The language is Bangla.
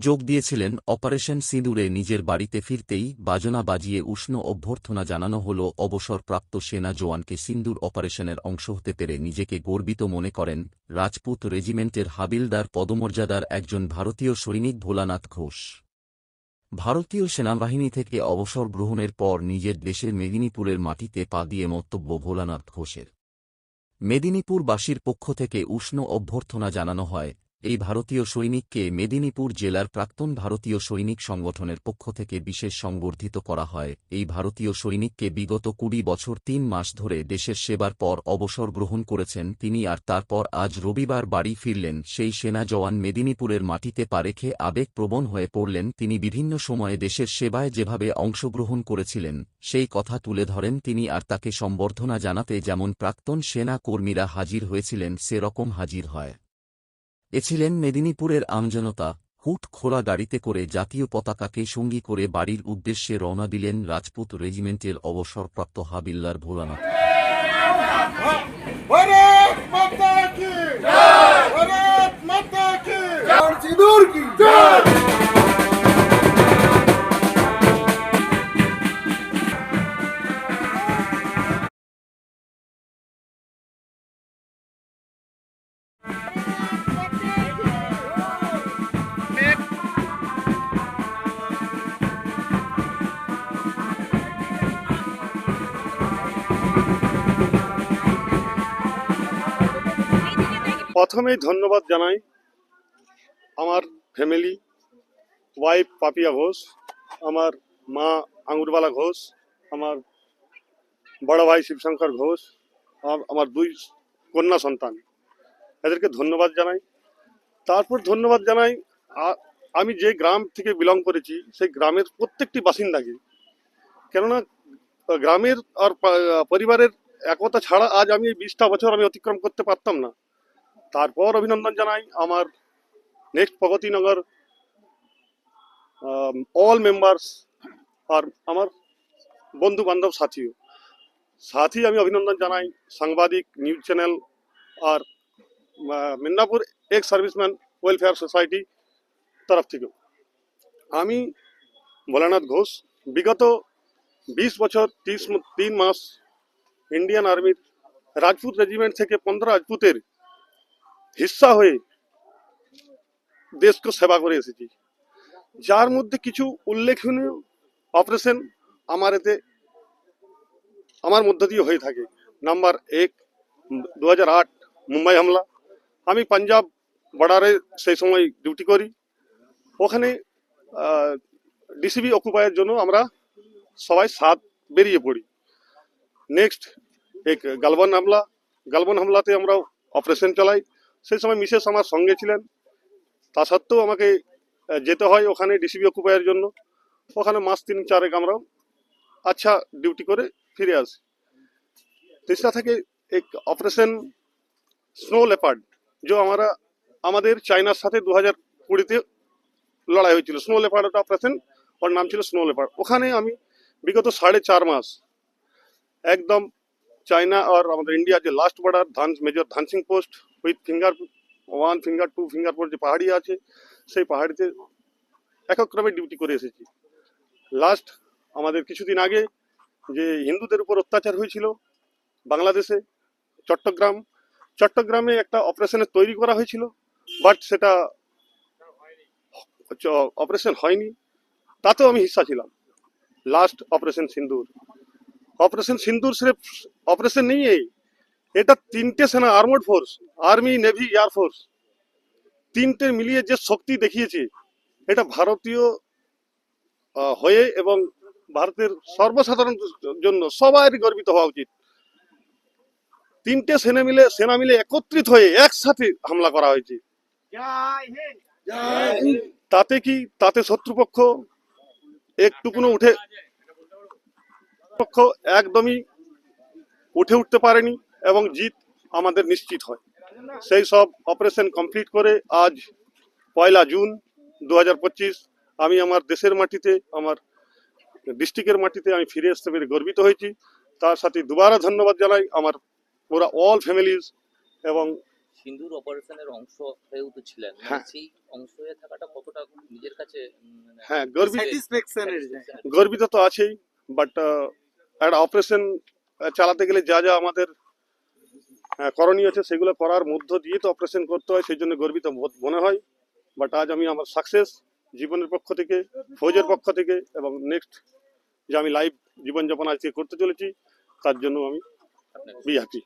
যোগ দিয়েছিলেন, অপারেশন সিঁদুরে নিজের বাড়িতে ফিরতেই বাজনা বাজিয়ে উষ্ণ অভ্যর্থনা জানানো হল, অবসরপ্রাপ্ত সেনা জওয়ানকে সিন্দুর অপারেশনের অংশ হতে পেরে নিজেকে গর্বিত মনে করেন রাজপুত রেজিমেন্টের হাবিলদার পদমর্যাদার একজন ভারতীয় সৈনিক ভোলানাথ ঘোষ। ভারতীয় সেনাবাহিনী থেকে অবসর গ্রহণের পর নিজের দেশের মেদিনীপুরের মাটিতে পা দিয়ে মন্তব্য ভোলানাথ ঘোষের। মেদিনীপুরবাসীর পক্ষ থেকে উষ্ণ অভ্যর্থনা জানানো হয় এই ভারতীয় সৈনিককে মেদিনীপুর জেলার প্রাক্তন ভারতীয় সৈনিক সংগঠনের পক্ষ থেকে বিশেষ সংবর্ধিত করা হয়। এই ভারতীয় সৈনিককে বিগত কুড়ি বছর তিন মাস ধরে দেশের সেবার পর অবসর গ্রহণ করেছেন তিনি আর তারপর আজ রবিবার বাড়ি ফিরলেন। সেই সেনা জওয়ান মেদিনীপুরের মাটিতে পা রেখে আবেগপ্রবণ হয়ে পড়লেন। তিনি বিভিন্ন সময়ে দেশের সেবায় যেভাবে অংশগ্রহণ করেছিলেন, সেই কথা তুলে ধরেন তিনি আর তাকে সম্বর্ধনা জানাতে যেমন প্রাক্তন সেনা কর্মীরা হাজির হয়েছিলেন, সেরকম হাজির হয়। এ ছিলেন মেদিনীপুরের আমজনতা হুট খোলা গাড়িতে করে জাতীয় পতাকাকে সঙ্গী করে বাড়ির উদ্দেশ্যে রওনা দিলেন রাজপুত রেজিমেন্টের অবসরপ্রাপ্ত হাবিল্লার ভোলানাথ। কি? প্রথমেই ধন্যবাদ জানাই আমার ফ্যামিলি ওয়াইফ পাপিয়া ঘোষ, আমার মা আঙুরবালা ঘোষ, আমার বড় ভাই শিবশঙ্কর ঘোষ আমার দুই কন্যা সন্তান। এদেরকে ধন্যবাদ জানাই। তারপর ধন্যবাদ জানাই আমি যে গ্রাম থেকে বিলং করেছি, সেই গ্রামের প্রত্যেকটি বাসিন্দাকে। কেননা গ্রামের আর পরিবারের একতা ছাড়া আজ আমি এই বিশটা বছর আমি অতিক্রম করতে পারতাম না। তারপর অভিনন্দন জানাই আমার নেক্সট প্রগতিনগর অল মেম্বার্স আর আমার বন্ধু বান্ধব সাথীও। সাথী আমি অভিনন্দন জানাই, সাংবাদিক নিউজ চ্যানেল আর Midnapur ex serviceman welfare society তরফ থেকেও। আমি ভোলানাথ ঘোষ, বিগত বিশ বছর, তিরিশ, তিন মাস ইন্ডিয়ান আর্মির রাজপুত রেজিমেন্ট থেকে পনেরো রাজপুতের হিস্সা হয়ে দেশকে সেবা করে এসেছি। যার মধ্যে কিছু উল্লেখনীয় অপারেশন আমার এতে, আমার মধ্য দিয়ে হয়ে থাকে। নাম্বার এক দু মুম্বাই হামলা। আমি পাঞ্জাব বর্ডারে সেই সময় ডিউটি করি। ওখানে ডিসিবি অকুপায়ের জন্য আমরা সবাই সাত বেরিয়ে পড়ি। নেক্সট এক গালবান হামলা। গালবান হামলাতে আমরা অপারেশন চালাই। সেই সময় মিসেস আমার সঙ্গে ছিলেন। তা সত্ত্বেও আমাকে যেতে হয় ওখানে ডিসিবি অকুপায়ের জন্য। ওখানে মাস তিন চারেক আমরা আচ্ছা ডিউটি করে ফিরে আসি। তেসরা থেকে এক অপারেশন স্নো লেপার্ড যে আমরা, আমাদের চায়নার সাথে দু হাজার কুড়িতে লড়াই হয়েছিল। স্নো লেপার্ড একটা অপারেশন ওর নাম ছিল স্নো লেপার্ড ওখানে আমি বিগত সাড়ে চার মাস একদম চায়না আর আমাদের ইন্ডিয়া যে last border Dhan major Dhansingh post with finger one finger two finger পর যে পাহাড়ি আছে, সেই পাহাড়িতে এককক্রমে ডিউটি করে এসেছি। লাস্ট আমাদের কিছুদিন আগে যে হিন্দুদের উপর অত্যাচার হয়েছিল বাংলাদেশে, চট্টগ্রাম, চট্টগ্রামে একটা অপারেশনের তৈরি করা হয়েছিল বাট সেটা অপারেশন হয়নি, তাতেও আমি হিস্সা ছিলাম। Last operation Sindoor. Operation Sindoor স্রেফ অপারেশন নেই এটা তিনটে সেনা armed force army navy air force তিনটে মিলিয়ে যে শক্তি দেখিয়েছে এটা ভারতীয় হয়ে এবং ভারতের সর্বসাধারণ জন্য সবারই গর্বিত হওয়া উচিত। তিনটে সেনা মিলে সেনা মিলে একত্রিত হয়ে একসাথে হামলা করা হয়েছে। তাতে কি তাতে শত্রুপক্ষ একটুকুনো উঠে পক্ষ একদমই উঠে উঠতে পারেনি। এবং জিত আমাদের নিশ্চিত হয়। সেই সব অপারেশন কমপ্লিট করে আজ পয়লা জুন দু হাজার পঁচিশ আমি আমার দেশের মাটিতে আমার ডিস্ট্রিক্টের মাটিতে আমি ফিরে আসতে পেরে গর্বিত হয়েছি। তার সাথে দুবারা ধন্যবাদ জানাই আমার ওরা অল ফ্যামিলিজ এবং সিন্ধুর অপারেশনের অংশ হয়েও তো ছিলেন। মানে হ্যাঁ। সেই অংশ হয়ে থাকাটা কতটা নিজের কাছে মানে হ্যাঁ গর্বিত গর্বিত তো আছেই বাট একটা অপারেশন চালাতে গেলে যা যা আমাদের করণীয় আছে সেগুলো করার মধ্য দিয়ে তো অপারেশন করতে হয় সেই জন্য গর্বিত বোধ মনে হয়। বাট আজ আমি আমার সাকসেস জীবনের পক্ষ থেকে ফৌজের পক্ষ থেকে এবং নেক্সট যে আমি লাইভ জীবনযাপন আজকে করতে চলেছি তার জন্য আমি বি হ্যাপি